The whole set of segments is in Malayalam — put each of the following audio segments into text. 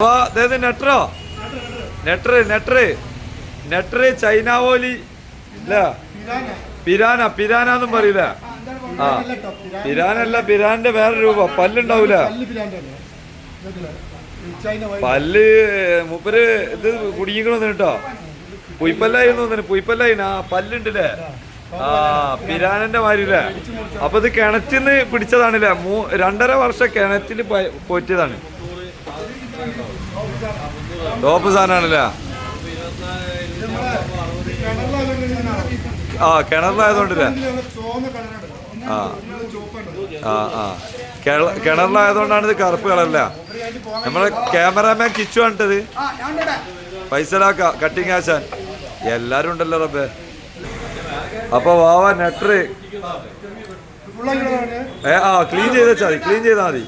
അപ്പൊ അതായത് നെട്ടറോ നെട്ടറ് നെട്ടറ് നെട്ടറ് ചൈനാവോലി ഇല്ല പിരാന പിരാന എന്നും പറയില്ല ആ. പിരാനല്ല പിരാന്റെ വേറെ രൂപ. പല്ലുണ്ടാവൂല. പല്ല് മൂപ്പര് ഇത് കുടുങ്ങിക്കണമെന്ന് കേട്ടോ. പുയ്പല്ലായിരുന്നു തോന്നുന്നു പുയ്പല്ലായി ആ പല്ലുണ്ടല്ലേ? ആ പിരാനന്റെ മാരില്ലേ അപ്പൊ ഇത് കിണറ്റിന്ന് പിടിച്ചതാണല്ലേ? രണ്ടര വർഷം കിണറ്റിൽ പ- പോറ്റിയതാണ്. ടോപ്പ് സാധനമാണല്ലേ? ആ കിണറിലായതുകൊണ്ടില്ല? ആ. ആ ആ. കിണ- കിണറിലായതുകൊണ്ടാണ് ഇത് കറുപ്പ് കളല്ല നമ്മളെ ക്യാമറാമാൻ കിച്ചു കണ്ടത്. പൈസലാക്ക കട്ടിങ് ആശാൻ. എല്ലാരും ഉണ്ടല്ലോ റബ്ബേ. അപ്പൊ വാവ നെട്ടർ ഏ ആ ക്ലീൻ ചെയ്ത് വെച്ചാൽ മതി ക്ലീൻ ചെയ്താൽ മതി.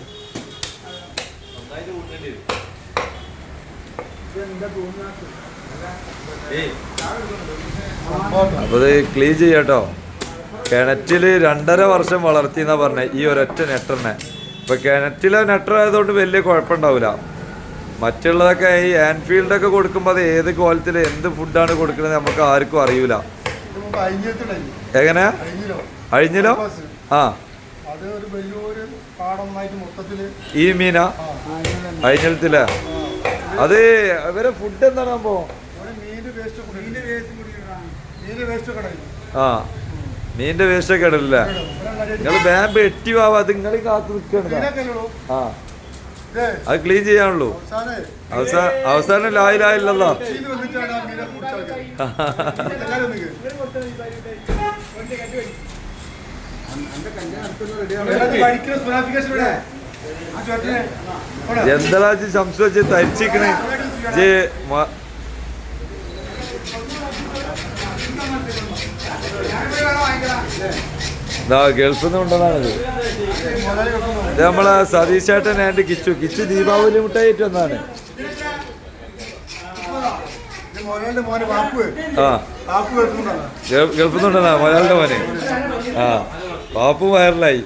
അപ്പൊ ഇത് ക്ലീൻ ചെയ്യാട്ടോ. കിണറ്റിൽ രണ്ടര വർഷം വളർത്തി എന്നാ പറഞ്ഞ ഈ ഒരൊറ്റ നെട്ടറിനെ ഇപ്പൊ കിണറ്റിലെ നെട്ടർ ആയതുകൊണ്ട് വലിയ കുഴപ്പമുണ്ടാവില്ല മറ്റുള്ളതൊക്കെ ഈ ആൻഫീൽഡ് ഒക്കെ കൊടുക്കുമ്പോൾ അത് ഏത് കോലത്തിൽ എന്ത് ഫുഡാണ് കൊടുക്കുന്നത് നമുക്ക് ആർക്കും അറിയൂല. എങ്ങനെ? അഴിഞ്ഞിലോ? ആ. ഈ മീന? അഴിഞ്ഞിലത്തില്ലേ അത് ഇവരെ ഫുഡ് എന്താണ് സംഭവം കടയിൽ ആ മീനിന്റെ വേസ്റ്റ് ഒക്കെ ഇടല്ലേ നിങ്ങൾ ബാമ്പ് എട്ടി വാവ അത് നിങ്ങൾ കാത്തു ഉള്ളൂ ആ. അത് ക്ലീൻ ചെയ്യാനുള്ളൂ. അവസാനേ അവസാന ലായിലായില്ലല്ലോ പഠിക്കുന്ന എന്താ സംശയം വെച്ച് തരിച്ചിക്കണ് ജെ ദാ ഗൾഫിൽ. ഇത് നമ്മളെ സതീശേട്ടൻ ആൻഡ് കിച്ചു. കിച്ചു ദീപാവലി മുട്ടായിട്ട് വന്നാണ് ഇത് ആ ഗൾഫിൽ നിന്ന് കൊണ്ടുവന്നാ മലയാളുടെ മോനെ. ആ. പാപ്പു വയറിലായി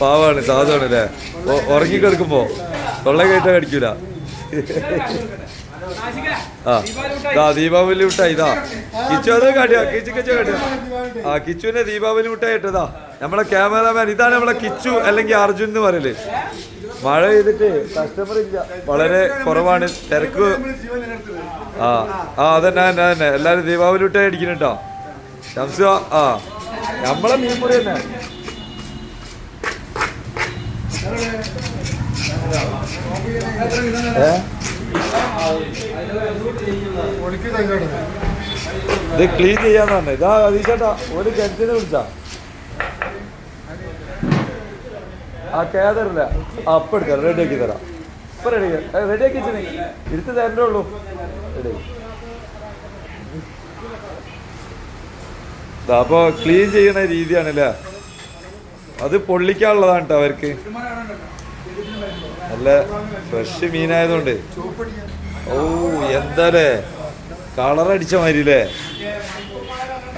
പാവാണ് സാധുവാണ് അല്ലേ? ഉറങ്ങിക്കെടുക്കുമ്പോ തൊള്ള കേട്ടാ കടിക്കൂല. ആ ദീപാവലി മുട്ടായി ഇതാ കിച്ചു അത് കാട്ടിയാ കിച്ചു കിച്ചു കാട്ടിയാ. ആ കിച്ചുവിന്റെ ദീപാവലി മുട്ടായി ഇട്ടതാ. നമ്മളെ ക്യാമറാമാൻ ഇതാണ് നമ്മളെ കിച്ചു അല്ലെങ്കിൽ അർജുൻ എന്ന് പറയൽ. മഴ ചെയ്തിട്ട് കസ്റ്റമർ ഇല്ല. വളരെ കുറവാണ് തിരക്ക്. ആ ആ അതന്നെ തന്നെ അതന്നെ. എല്ലാരും ദീപാവലി മുട്ടായി അടിക്കുന്നുണ്ടോ? ശംസ ആ. നമ്മളെ മീൻപൊടി തന്നെ. ഇത് ക്ലീൻ ചെയ്യാന്ന് പറഞ്ഞു. ഇതാ അതീശേട്ടാ ഒരു കിണറ്റിനെ വിളിച്ചാ. ആ കേതറില്ല അപ്പൊ എടുക്കാം റെഡി ആക്കി തരാം. അപ്പൊ റെഡി റെഡി ആക്കി വെച്ചു ഇരുത്ത് തരണ്ടേ ഉള്ളൂ. റെഡി അപ്പൊ ക്ലീൻ ചെയ്യുന്ന രീതിയാണല്ലേ? അത് പൊള്ളിക്കാനുള്ളതാണ് കേട്ടോ അവർക്ക്. നല്ല ഫ്രഷ് മീനായതുകൊണ്ട് ഓ എന്താലേ? കളർ അടിച്ച മാതിരി അല്ലേ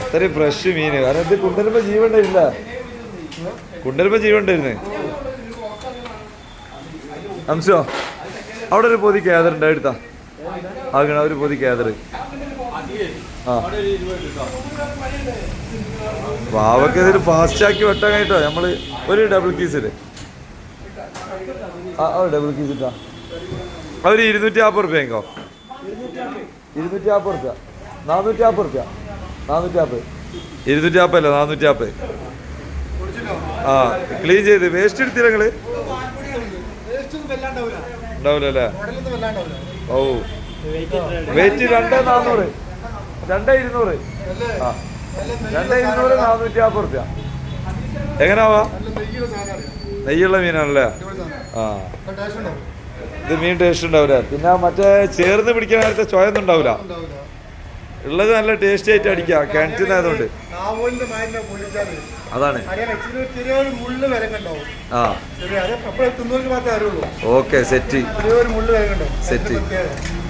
അത്രയും ഫ്രഷ് മീൻ കാരണം ഇത് ഉണ്ടായില്ല കൊണ്ടുവരുമ്പോ ജീവൻ ഉണ്ടായിരുന്നു അംശോ അവിടെ ഒരു പൊതി കേദർ ഉണ്ട് എടുത്താ. ആകണ ഒരു പൊതി കേദർ ആ. പാവക്ക് ഇതിൽ ഫാസ്റ്റ് ആക്കി വെട്ടാൻ കേട്ടോ. നമ്മൾ ഒരു ഡബിൾ ആ ആ ഡബിൾ കീസ് ഇട്ടാ. അവർ ഇരുന്നൂറ്റി നാൽപ്പത് റുപ്യങ്കോ ഇരുന്നൂറ്റി നാൽപ്പത് റുപ്യ. നാനൂറ്റി നാൽപ്പത് റുപ്യ. നാനൂറ്റി നാൽപ്പത് ഇരുന്നൂറ്റി നാൽപ്പതല്ല നാനൂറ്റി നാൽപ്പത് ആ ക്ലീൻ ചെയ്ത്. വേസ്റ്റ് എടുത്തില്ല നിങ്ങൾ. ഉണ്ടാവില്ല അല്ലേ ഓ വെയിറ്റ് രണ്ടേ നാന്നൂറ്. രണ്ട് ഇരുന്നൂറ്. രണ്ടേ ആ ഇരുന്നൂറ്. നാനൂറ്റി നാൽപ്പത് റുപ്യ. എങ്ങനാവാ? നെയ്യുള്ള മീനാണല്ലേ? ആ. ഇത് മീൻ ടേസ്റ്റ് ഉണ്ടാവില്ല പിന്നെ മറ്റേ ചേർന്ന് പിടിക്കാൻ നേരത്തെ ചോയൊന്നും ഉണ്ടാവില്ല ഉള്ളത് നല്ല ടേസ്റ്റ് ആയിട്ട് അടിക്കുക കിണറ്റിനായതുകൊണ്ട് അതാണ്. ആ. Okay set. ചെറിയൊരു